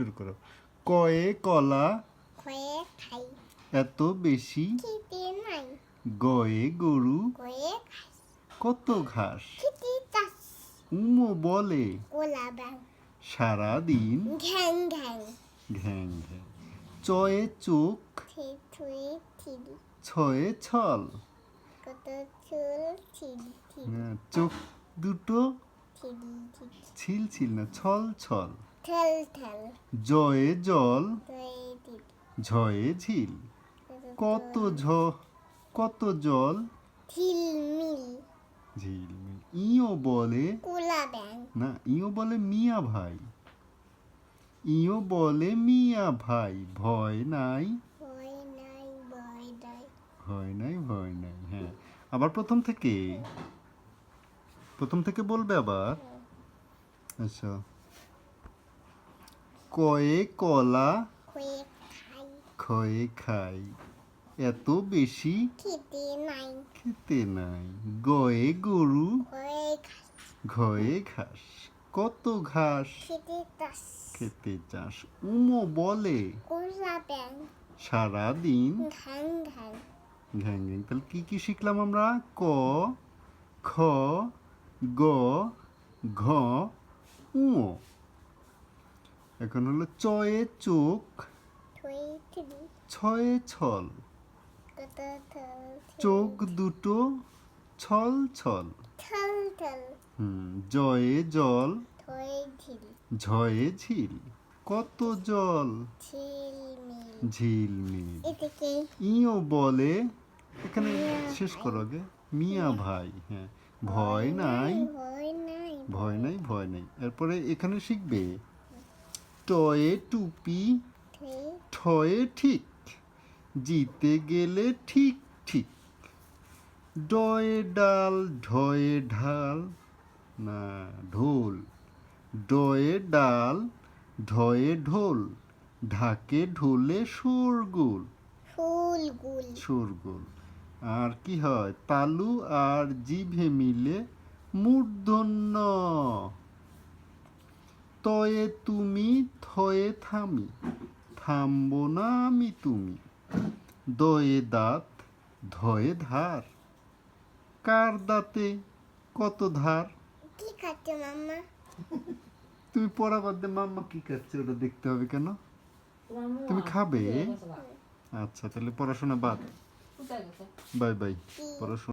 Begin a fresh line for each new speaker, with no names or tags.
শুরু করো। কয়ে কলা
খয়ে খাই।
এত বেশি
খেতে নাই।
গয়ে গরু
খাই
কত ঘাস?
খেতে
উমো বলে
কোলা ব্যাং
সারা দিন
ঘ্যাং ঘ্যাং।
ঘ্যাং ঘ্যাং। চয়ে চোখ
থুই
ছয়ে ছল।
কত চুল
হ্যাঁ, চোখ দুটো ছিল ছিল না ছল ছল।
ঠেল ঠেল।
জয়ে জল ঝয়ে ঝিল। কত ঝ কত জল।
ঝিলমিল
ঝিলমিল ইও বলে
কোলা ব্যাং
না ইও বলে মিয়া ভাই। ইও বলে মিয়া ভাই ভয় নাই।
ভয় নাই ভয় নাই।
হ্যাঁ। আবার প্রথম থেকে প্রথম থেকে বলবে আবার? আচ্ছা। কয়ে কলা
খয়ে খাই
এত বেশি
খেতে নাই
খেতে নাই গয়ে গরু ঘয়ে ঘাস কত ঘাস
খেতে চাস
উমো বলে
কোলা ব্যাং
সারা দিন
ঘ্যাং ঘ্যাং
তাহলে কি কি শিখলাম আমরা ক খ গ ঘ উ এখন হলো চয়ে চোখ ছয়ে ছল। চোখ দুটো ছল ছল। জয়ে জল ঝয়ে ঝিল। কত জল?
ঝিলমিল
ইও বলে। এখানে শেষ করো আগে। মিয়া ভাই হ্যাঁ। ভয় নাই।
ভয় নাই
ভয় নাই। এরপরে এখানে শিখবে। টয়ে টুপি ঠয়ে ঠিক জিতে গেলে ঠিক ঠিক। ডয়ে ডাল ঢয়ে ঢাল না ঢোল। ডয়ে ডাল ঢয়ে ঢোল ঢাকে ঢোলে সুরগুল। সুরগুল। আর কি হয়? তালু আর জিভে মিলে মূর্ধন্য। তয়ে তুমি থয়ে থামি থামবো না আমি তুমি। দয়ে দাঁত ধয়ে ধার। কার দাঁতে কত ধার?
কি খাচ্ছে মাম্মা?
তুমি পড়া বাদ দিয়ে মাম্মা কি করছে ওটা দেখতে হবে কেন? তুমি খাবে? আচ্ছা তাহলে পড়াশোনা বাদ। বাই বাই পড়াশোনা